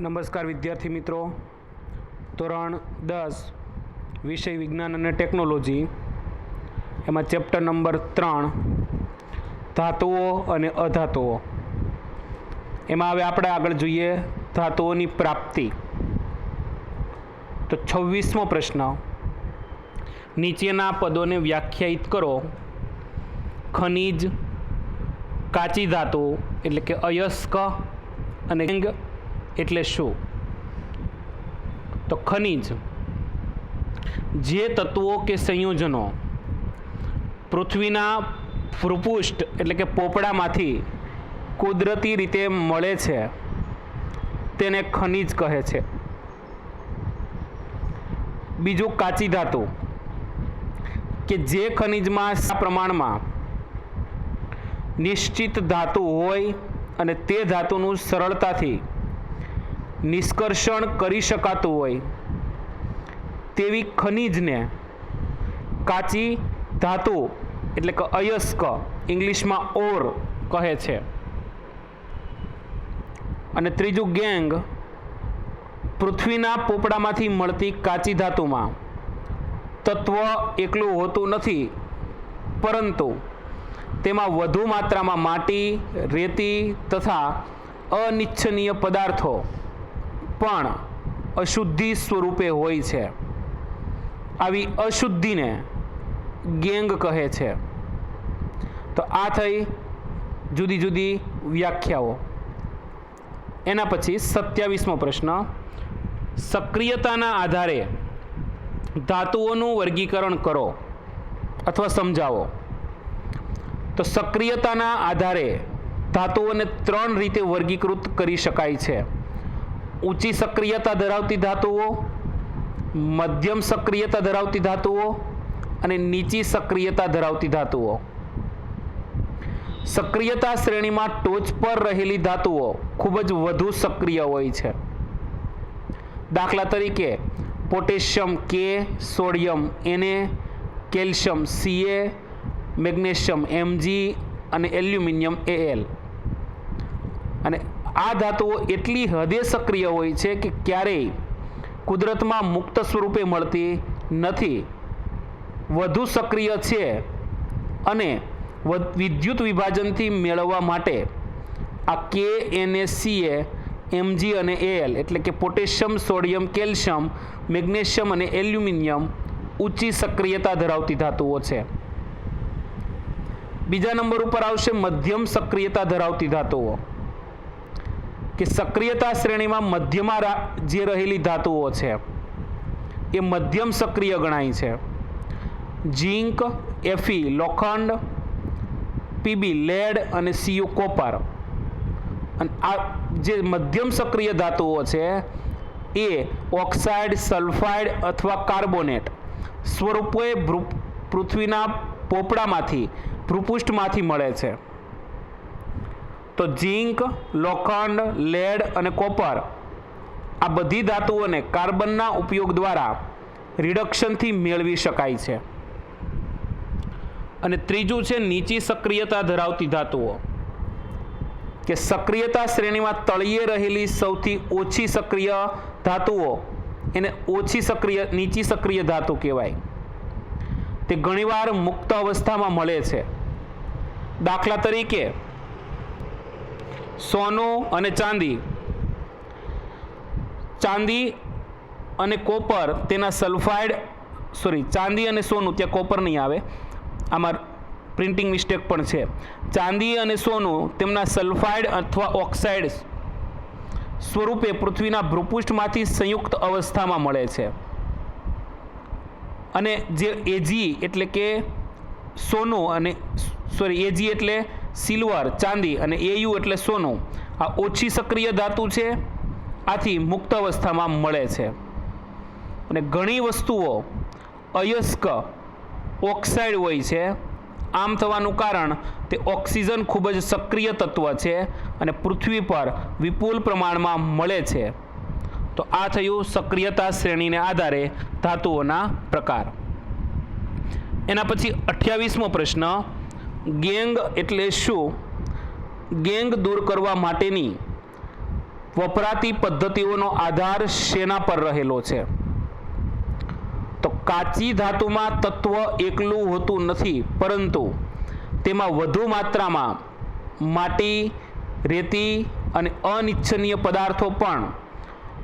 નમસ્કાર વિદ્યાર્થી મિત્રો. ધોરણ દસ, વિષય વિજ્ઞાન અને ટેકનોલોજી. એમાં ચેપ્ટર નંબર ત્રણ, ધાતુઓ અને અધાતુઓ. એમાં હવે આપણે આગળ જોઈએ ધાતુઓની પ્રાપ્તિ. તો છવ્વીસમો પ્રશ્ન. નીચેના પદોને વ્યાખ્યાયિત કરો. ખનિજ, કાચી ધાતુ એટલે કે અયસ્ક અને એટલે શું? તો ખનિજ. જે તત્વો કે સંયોજનો પૃથ્વીના ભૂપૃષ્ઠ એટલે કે પોપડામાંથી કુદરતી રીતે મળે છે, તેને ખનિજ કહે છે. બીજું કાચી ધાતુ, કે જે ખનિજમાં પ્રમાણમાં નિશ્ચિત ધાતુ હોય અને તે ધાતુનું સરળતાથી નિષ્કર્ષણ કરી શકાતું હોય. તેવી ખનિજને કાચી ધાતુ એટલે કે અયસ્ક, ઇંગ્લિશમાં ઓર કહે છે. અને ત્રીજું ગેંગ પૃથ્વીના પોપડામાંથી મળતી કાચી ધાતુમાં. તત્વ એકલું હોતું નથી, પરંતુ તેમાં વધુ માત્રામાં માટી, રેતી તથા અનિચ્છનીય પદાર્થો પણ અશુદ્ધિ સ્વરૂપે હોય છે. આવી અશુદ્ધિને ગેંગ કહે છે. તો આ થઈ જુદી જુદી વ્યાખ્યાઓ. એના પછી સત્યાવીસમો પ્રશ્ન. સક્રિયતાના આધારે ધાતુઓનું વર્ગીકરણ કરો અથવા સમજાવો. તો સક્રિયતાના આધારે ધાતુઓને ત્રણ રીતે વર્ગીકૃત કરી શકાય છે. ઊંચી સક્રિયતા ધરાવતી ધાતુઓ, મધ્યમ સક્રિયતા ધરાવતી ધાતુઓ અને નીચી સક્રિયતા ધરાવતી ધાતુઓ. સક્રિયતા શ્રેણીમાં ટોચ પર રહેલી ધાતુઓ ખૂબ જ વધુ સક્રિય હોય છે. દાખલા તરીકે, પોટેશિયમ કે સોડિયમ એને કેલ્શિયમ સીએ મેગ્નેશિયમ એમજી અને એલ્યુમિનિયમ એએલ અને આ ધાતુઓ એટલી હદે સક્રિય હોય છે કે ક્યારેય કુદરતમાં મુક્ત સ્વરૂપે મળતી નથી. વધુ સક્રિય છે અને વિદ્યુત વિભાજનથી મેળવવા માટે આ કે એને સીએ એમજી અને એલ એટલે કે પોટેશિયમ, સોડિયમ, કેલ્શિયમ, મેગ્નેશિયમ અને એલ્યુમિનિયમ ઊંચી સક્રિયતા ધરાવતી ધાતુઓ છે. બીજા નંબર ઉપર આવશે મધ્યમ સક્રિયતા ધરાવતી ધાતુઓ. કે સક્રિયતા શ્રેણીમાં મધ્યમાં જે રહેલી ધાતુઓ છે, એ મધ્યમ સક્રિય ગણાય છે. ઝીંક, એફી, લોખંડ, પીબી, લેડ અને સીયુ કોપર. અને આ જે મધ્યમ સક્રિય ધાતુઓ છે, એ ઓક્સાઇડ, સલ્ફાઇડ અથવા કાર્બોનેટ સ્વરૂપે પૃથ્વીના પોપડામાંથી, ભૂપૃષ્ઠમાંથી મળે છે. તો ઝીંક, લોખંડ, લેડ અને કોપર આ બધી ધાતુઓને કાર્બનના ઉપયોગ દ્વારા રિડક્શનથી મેળવી શકાય છે. અને ત્રીજું છે નીચી સક્રિયતા ધરાવતી ધાતુઓ. કે સક્રિયતા શ્રેણીમાં તળિયે રહેલી સૌથી ઓછી સક્રિય ધાતુઓ એને ઓછી સક્રિય, નીચી સક્રિય ધાતુ કહેવાય. તે ઘણીવાર મુક્ત અવસ્થામાં મળે છે. દાખલા તરીકે સોનું અને ચાંદી. ચાંદી અને કોપર તેના સલ્ફાઇડ, સોરી, ચાંદી અને સોનું ત્યાં કોપર નહીં આવે. આમાં પ્રિન્ટિંગ મિસ્ટેક પણ છે. ચાંદી અને સોનું તેમના સલ્ફાઇડ અથવા ઓક્સાઇડ સ્વરૂપે પૃથ્વીના ભૂપૃષ્ઠમાંથી સંયુક્ત અવસ્થામાં મળે છે. અને જે એજી એટલે કે સોનું અને, સોરી, એજી એટલે સિલ્વર, ચાંદી અને એયુ એટલે સોનું. આ ઓછી સક્રિય ધાતુ છે, આથી મુક્ત અવસ્થામાં મળે છે. અને ઘણી વસ્તુઓ અયસ્ક ઓક્સાઇડ હોય છે. આમ થવાનું કારણ, તે ઓક્સિજન ખૂબ જ સક્રિય તત્વ છે અને પૃથ્વી પર વિપુલ પ્રમાણમાં મળે છે. તો આ થયું સક્રિયતા શ્રેણીને આધારે ધાતુઓના પ્રકાર. એના પછી અઠ્યાવીસમો પ્રશ્ન ગેંગ એટલે શું? ગેંગ દૂર કરવા માટેની વપરાતી પદ્ધતિઓનો આધાર શેના પર રહેલો છે? તો કાચી ધાતુમાં તત્વ એકલું હોતું નથી, પરંતુ તેમાં વધુ માત્રામાં માટી, રેતી અને અનિચ્છનીય પદાર્થો પણ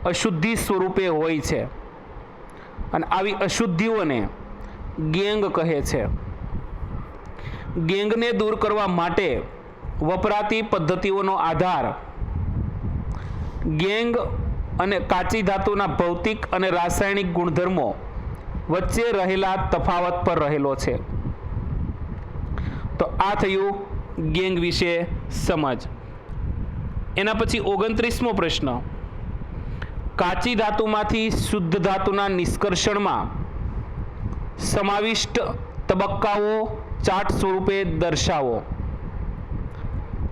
અશુદ્ધિ સ્વરૂપે હોય છે. અને આવી અશુદ્ધિઓને ગેંગ કહે છે. ગેંગને દૂર કરવા માટે વપરાતી પદ્ધતિઓનો આધાર. ગેંગ અને કાચી ધાતુના ભૌતિક અને રાસાયણિક ગુણધર્મો વચ્ચે રહેલા તફાવત પર રહેલો છે. તો આ થયું ગેંગ વિશે સમજ. એના પછી ઓગણત્રીસમો પ્રશ્ન. કાચી ધાતુમાંથી શુદ્ધ ધાતુના નિષ્કર્ષણમાં સમાવિષ્ટ તબક્કાઓ ચાર્ટ સ્વરૂપે દર્શાવો.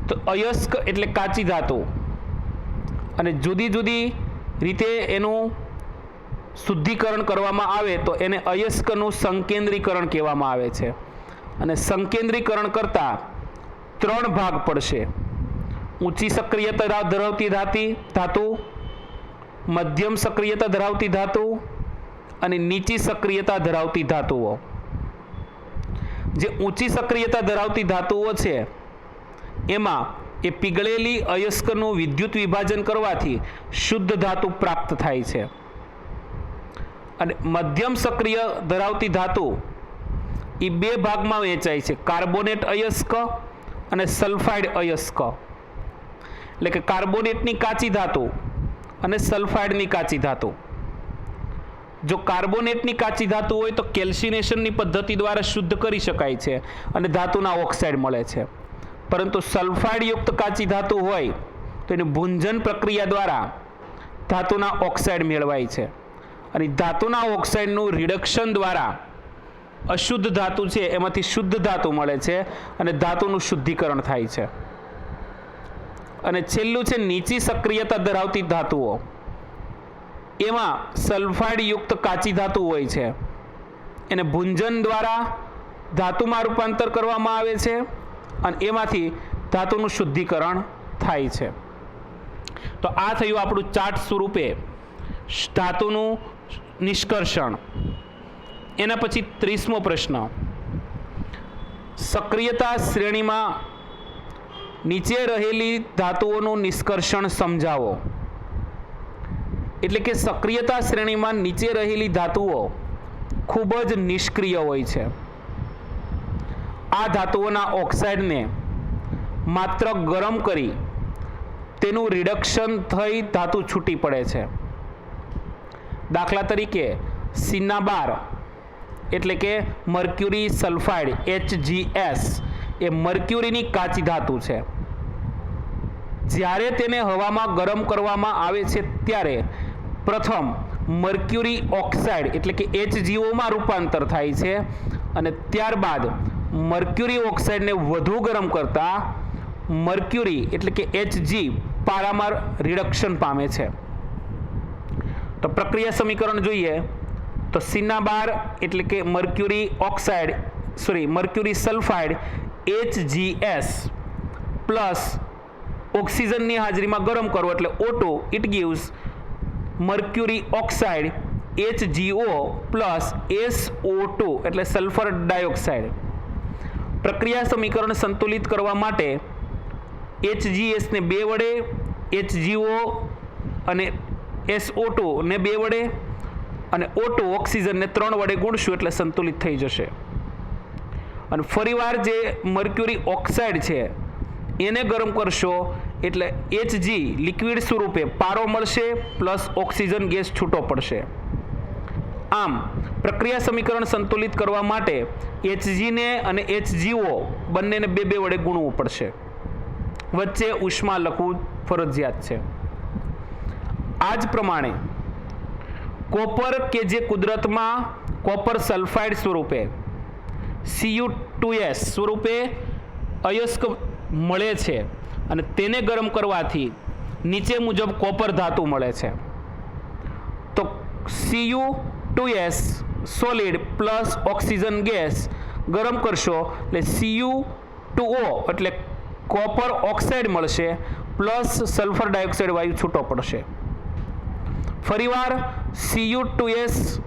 તો અયસ્ક એટલે કાચી ધાતુ. અને જુદી જુદી રીતે એનું શુદ્ધિકરણ કરવામાં આવે તો એને અયસ્કનું સંકેન્દ્રીકરણ કહેવામાં આવે છે. અને સંકેન્દ્રીકરણ કરતાં ત્રણ ભાગ પડશે. ઊંચી સક્રિયતા ધરાવતી ધાતી, ધાતુ, મધ્યમ સક્રિયતા ધરાવતી ધાતુ અને નીચી સક્રિયતા ધરાવતી ધાતુઓ. જે ઊંચી સક્રિયતા ધરાવતી ધાતુઓ છે, એમાં એ પીગળેલી અયસ્કનું વિદ્યુત વિભાજન કરવાથી શુદ્ધ ધાતુ પ્રાપ્ત થાય છે. અને મધ્યમ સક્રિય ધરાવતી ધાતુ એ બે ભાગમાં વહેંચાય છે, કાર્બોનેટ અયસ્ક અને સલ્ફાઇડ અયસ્ક. એટલે કે કાર્બોનેટની કાચી ધાતુ અને સલ્ફાઇડની કાચી ધાતુ. જો કાર્બોનેટની કાચી ધાતુ હોય તો કેલ્સિનેશનની પદ્ધતિ દ્વારા શુદ્ધ કરી શકાય છે અને ધાતુના ઓક્સાઇડ મળે છે. પરંતુ સલ્ફાઇડયુક્ત કાચી ધાતુ હોય તો એની ભૂંજન પ્રક્રિયા દ્વારા ધાતુના ઓક્સાઇડ મેળવાય છે. અને ધાતુના ઓક્સાઇડનું રિડક્શન દ્વારા અશુદ્ધ ધાતુ છે એમાંથી શુદ્ધ ધાતુ મળે છે અને ધાતુનું શુદ્ધિકરણ થાય છે. અને છેલ્લું છે નીચી સક્રિયતા ધરાવતી ધાતુઓ. એમાં સલ્ફાઇડયુક્ત કાચી ધાતુ હોય છે. એને ભૂંજન દ્વારા ધાતુમાં રૂપાંતર કરવામાં આવે છે અને એમાંથી ધાતુનું શુદ્ધિકરણ થાય છે. તો આ થયું આપણું ચાર્ટ સ્વરૂપે ધાતુનું નિષ્કર્ષણ. એના પછી ત્રીસમો પ્રશ્ન. સક્રિયતા શ્રેણીમાં નીચે રહેલી ધાતુઓનું નિષ્કર્ષણ સમજાવો. એટલે કે સક્રિયતા શ્રેણીમાં નીચે રહેલી ધાતુઓ ખૂબ જ નિષ્ક્રિય હોય છે. આ ધાતુઓના ઓક્સાઇડને માત્ર ગરમ કરી તેનું રિડક્શન થઈ ધાતુ છૂટી પડે છે. દાખલા તરીકે સિનાબાર એટલે કે મર્ક્યુરી સલ્ફાઇડ એચજીએસ એ મર્ક્યુરીની કાચી ધાતુ છે. જ્યારે તેને હવામાં ગરમ કરવામાં આવે છે, ત્યારે પ્રથમ મર્ક્યુરી ઓક્સાઇડ એટલે કે એચજીઓમાં રૂપાંતર થાય છે અને ત્યારબાદ મર્ક્યુરી ઓક્સાઇડને વધુ ગરમ કરતા મર્ક્યુરી એટલે કે એચજી પારામાર રિડક્શન પામે છે. તો પ્રક્રિયા સમીકરણ જોઈએ. તો સિનાબાર એટલે કે mercury oxide sorry mercury sulphide HGS plus ઓક્સિજનની હાજરીમાં ગરમ કરવો એટલે auto it gives mercury oxide HgO plus SO2 એટલે સલ્ફર ડાયોક્સાઇડ. પ્રક્રિયા સમીકરણ સંતુલિત કરવા માટે એચજીએસને બે વડે એચજીઓ અને એસઓ ટુને બે વડે અને ઓટો ઓક્સિજનને ત્રણ વડે ગુણશું એટલે સંતુલિત થઈ જશે. અને ફરીવાર જે મર્ક્યુરી ઓક્સાઇડ છે, એને ગરમ કરશો એટલે એચજી લિક્વિડ સ્વરૂપે પારો મળશે પ્લસ ઓક્સિજન ગેસ છૂટો પડશે. આમ, પ્રક્રિયા સમીકરણ સંતુલિત કરવા માટે એચજીને અને એચજીઓ બંનેને બે બે વડે ગુણવું પડશે. વચ્ચે ઉષ્મા લખવું ફરજિયાત છે. આ જ પ્રમાણે કોપર કે જે કુદરતમાં કોપર સલ્ફાઇડ સ્વરૂપે સીયુ ટુ એસ સ્વરૂપે અયસ્ક મળે છે. અને તેને ગરમ કરવાથી નીચે મુજબ કોપર ધાતુ મળે છે. તો CU two S solid plus oxygen gas ગરમ કરશો એટલે સીયુ ટુ ઓ એટલે કોપર ઓક્સાઇડ મળશે પ્લસ સલ્ફર ડાયોક્સાઇડ વાયુ છૂટો પડશે. ફરીવાર CU two S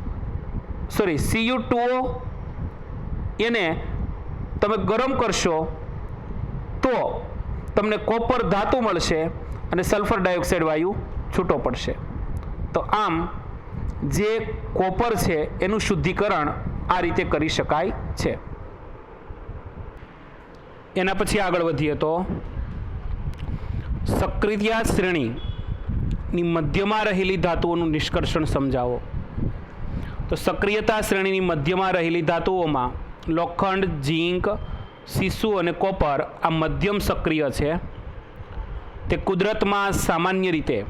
sorry CU two O એને તમે ગરમ કરશો તો તમને કોપર ધાતુ મળશે અને સલ્ફર ડાયોક્સાઇડ વાયુ છૂટો પડશે. તો આમ, જે કોપર છે, એનું શુદ્ધિકરણ આ રીતે કરી શકાય છે. એના પછી આગળ વધીએ તો, સક્રિયા શ્રેણીની મધ્યમાં રહેલી ધાતુઓનું નિષ્કર્ષણ સમજાવો. તો સક્રિયતા શ્રેણીની મધ્યમાં રહેલી ધાતુઓમાં લોખંડ, ઝીંક સીસુ અને કોપર આ મધ્યમ સક્રિય છે. તે કુદરતમાં સામાન્ય રીતે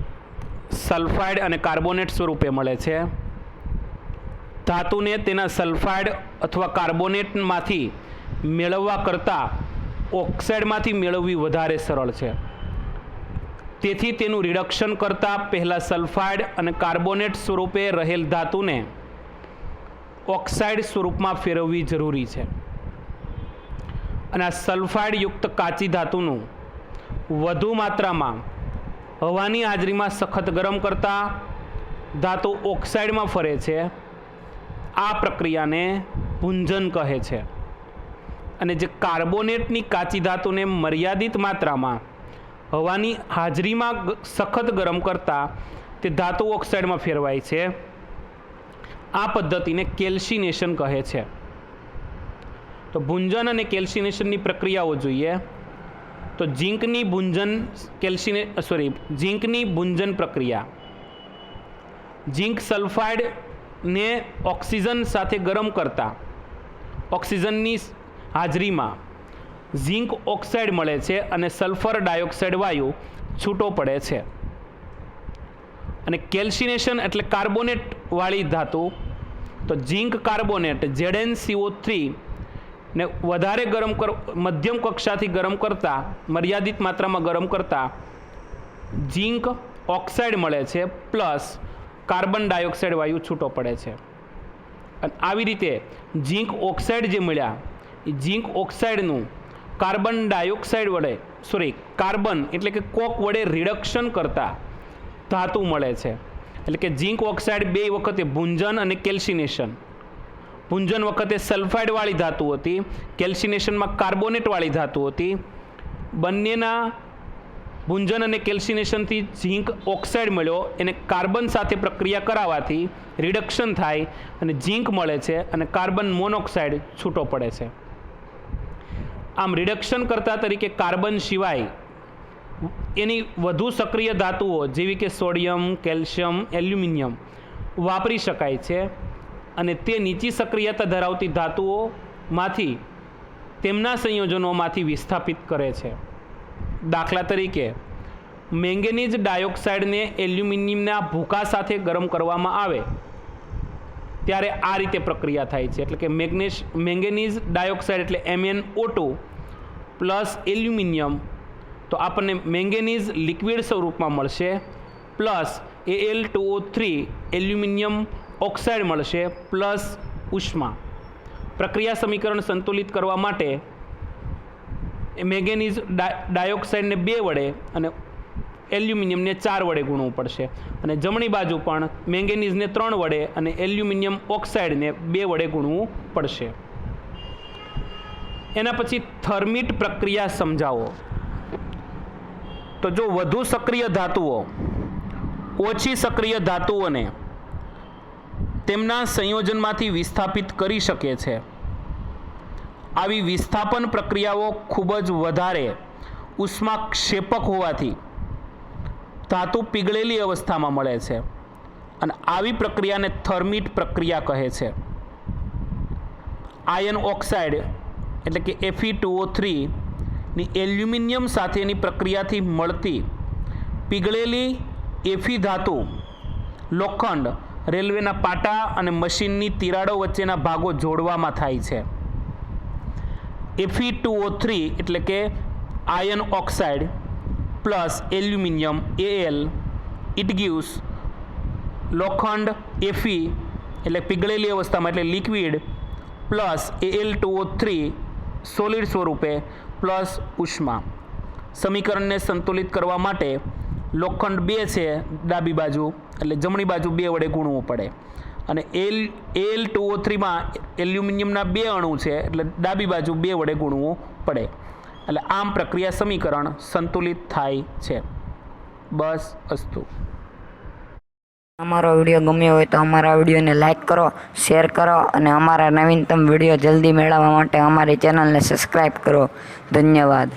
સલ્ફાઇડ અને કાર્બોનેટ સ્વરૂપે મળે છે. ધાતુને તેના સલ્ફાઇડ અથવા કાર્બોનેટમાંથી મેળવવા કરતાં ઓક્સાઇડમાંથી મેળવવી વધારે સરળ છે. તેથી તેનું રિડક્શન કરતાં પહેલાં સલ્ફાઇડ અને કાર્બોનેટ સ્વરૂપે રહેલ ધાતુને ઓક્સાઇડ સ્વરૂપમાં ફેરવવી જરૂરી છે. અને આ સલ્ફાઇડયુક્ત કાચી ધાતુનું વધુ માત્રામાં હવાની હાજરીમાં સખત ગરમ કરતાં ધાતુ ઓક્સાઇડમાં ફરે છે. આ પ્રક્રિયાને ભુંજન કહે છે. અને જે કાર્બોનેટની કાચી ધાતુને મર્યાદિત માત્રામાં હવાની હાજરીમાં સખત ગરમ કરતાં તે ધાતુ ઓક્સાઇડમાં ફેરવાય છે. આ પદ્ધતિને કેલ્સિનેશન કહે છે. તો ભુંજન અને કેલ્સિનેશનની પ્રક્રિયાઓ જોઈએ. તો ઝીંકની ભુંજન કેલ્સિને, સોરી, ઝીંકની ભુંજન પ્રક્રિયા. ઝીંક સલ્ફાઇડને ઓક્સિજન સાથે ગરમ કરતા, ઓક્સિજનની હાજરીમાં ઝીંક ઓક્સાઇડ મળે છે અને સલ્ફર ડાયોક્સાઇડ વાયુ છૂટો પડે છે. અને કેલ્સિનેશન એટલે કાર્બોનેટવાળી ધાતુ. તો ઝીંક કાર્બોનેટ ઝેડએનસીઓ થ્રી ને વધારે ગરમ કર, મધ્યમ કક્ષાથી ગરમ કરતાં, મર્યાદિત માત્રામાં ગરમ કરતાં, ઝીંક ઓક્સાઇડ મળે છે, પ્લસ કાર્બન ડાયોક્સાઇડ વાયુ છૂટો પડે છે. અને આવી રીતે ઝીંક ઓક્સાઇડ જે મળ્યા, એ ઝીંક ઓક્સાઇડનું કાર્બન ડાયોક્સાઇડ વડે સોરી કાર્બન એટલે કે કોક વડે રિડક્શન કરતાં ધાતુ મળે છે. એટલે કે ઝીંક ઓક્સાઇડ બે વખતે ભુંજન અને કેલ્સિનેશન ભુંજન વખતે સલ્ફાઇડવાળી ધાતુ હતી, કેલ્સિનેશનમાં કાર્બોનેટવાળી ધાતુ હતી. બંનેના ભૂંજન અને કેલ્સિનેશનથી ઝીંક ઓક્સાઇડ મળ્યો, એને કાર્બન સાથે પ્રક્રિયા કરાવવાથી રિડક્શન થાય અને ઝીંક મળે છે અને કાર્બન મોનોક્સાઇડ છૂટો પડે છે. આમ રિડક્શન કરતા તરીકે કાર્બન સિવાય એની વધુ સક્રિય ધાતુઓ જેવી કે સોડિયમ, કેલ્શિયમ, એલ્યુમિનિયમ વાપરી શકાય છે. અને તે નીચી સક્રિયતા ધરાવતી ધાતુઓમાંથી તેમના સંયોજનોમાંથી વિસ્થાપિત કરે છે. દાખલા તરીકે, મેંગેનીઝ ડાયોક્સાઇડને એલ્યુમિનિયમના ભૂકા સાથે ગરમ કરવામાં આવે, ત્યારે આ રીતે પ્રક્રિયા થાય છે. એટલે કે મેગ્નેશ, મેંગેનીઝ ડાયોક્સાઇડ એટલે MN O two plus aluminium. તો આપણને મેંગેનીઝ લિક્વિડ સ્વરૂપમાં મળશે, plus A L two O three aluminium oxide મળશે પ્લસ ઉષ્મા. પ્રક્રિયા સમીકરણ સંતુલિત કરવા માટે મેંગેનીઝ ડાયોક્સાઇડને બે વડે અને એલ્યુમિનિયમને ચાર વડે ગુણવું પડશે. અને જમણી બાજુ પણ મેંગેનીઝને ત્રણ વડે અને એલ્યુમિનિયમ ઓક્સાઇડને બે વડે ગુણવું પડશે. એના પછી થર્મિટ પ્રક્રિયા સમજાવો. તો જો વધુ સક્રિય ધાતુઓ, ઓછી સક્રિય ધાતુઓને તેમના સંયોજનમાંથી વિસ્થાપિત કરી શકે છે. આવી વિસ્થાપન પ્રક્રિયાઓ ખૂબ જ વધારે ઉષ્માક્ષેપક હોવાથી ધાતુ પીગળેલી અવસ્થામાં મળે છે અને આવી પ્રક્રિયાને થર્મિટ પ્રક્રિયા કહે છે. આયન ઓક્સાઇડ એટલે કે એફી ટુઓ થ્રીની એલ્યુમિનિયમ સાથેની પ્રક્રિયાથી મળતી પીગળેલી એફી ધાતુ લોખંડ રેલવેના પાટા અને મશીનની તિરાડો વચ્ચેના ભાગો જોડવામાં થાય છે. એફી ટુઓ થ્રી એટલે કે iron oxide plus aluminium AL it gives લોખંડ એફી એટલે પીગળેલી અવસ્થામાં એટલે liquid plus L two O three solid સ્વરૂપે પ્લસ ઉષ્મા. સમીકરણને સંતુલિત કરવા માટે લોખંડ બે છે ડાબી બાજુ, એટલે જમણી બાજુ બે વડે ગુણવું પડે. અને એલ એલ ટુ ઓ થ્રીમાં એલ્યુમિનિયમના બે અણુ છે, એટલે ડાબી બાજુ બે વડે ગુણવું પડે. એટલે આમ પ્રક્રિયા સમીકરણ સંતુલિત થાય છે. બસ અસ્તુ. અમારો વીડિયો ગમ્યો હોય તો અમારા વિડીયોને લાઇક કરો, શેર કરો, અને અમારા નવીનતમ વીડિયો જલ્દી મેળવવા માટે અમારી ચેનલને સબસ્ક્રાઈબ કરો. ધન્યવાદ.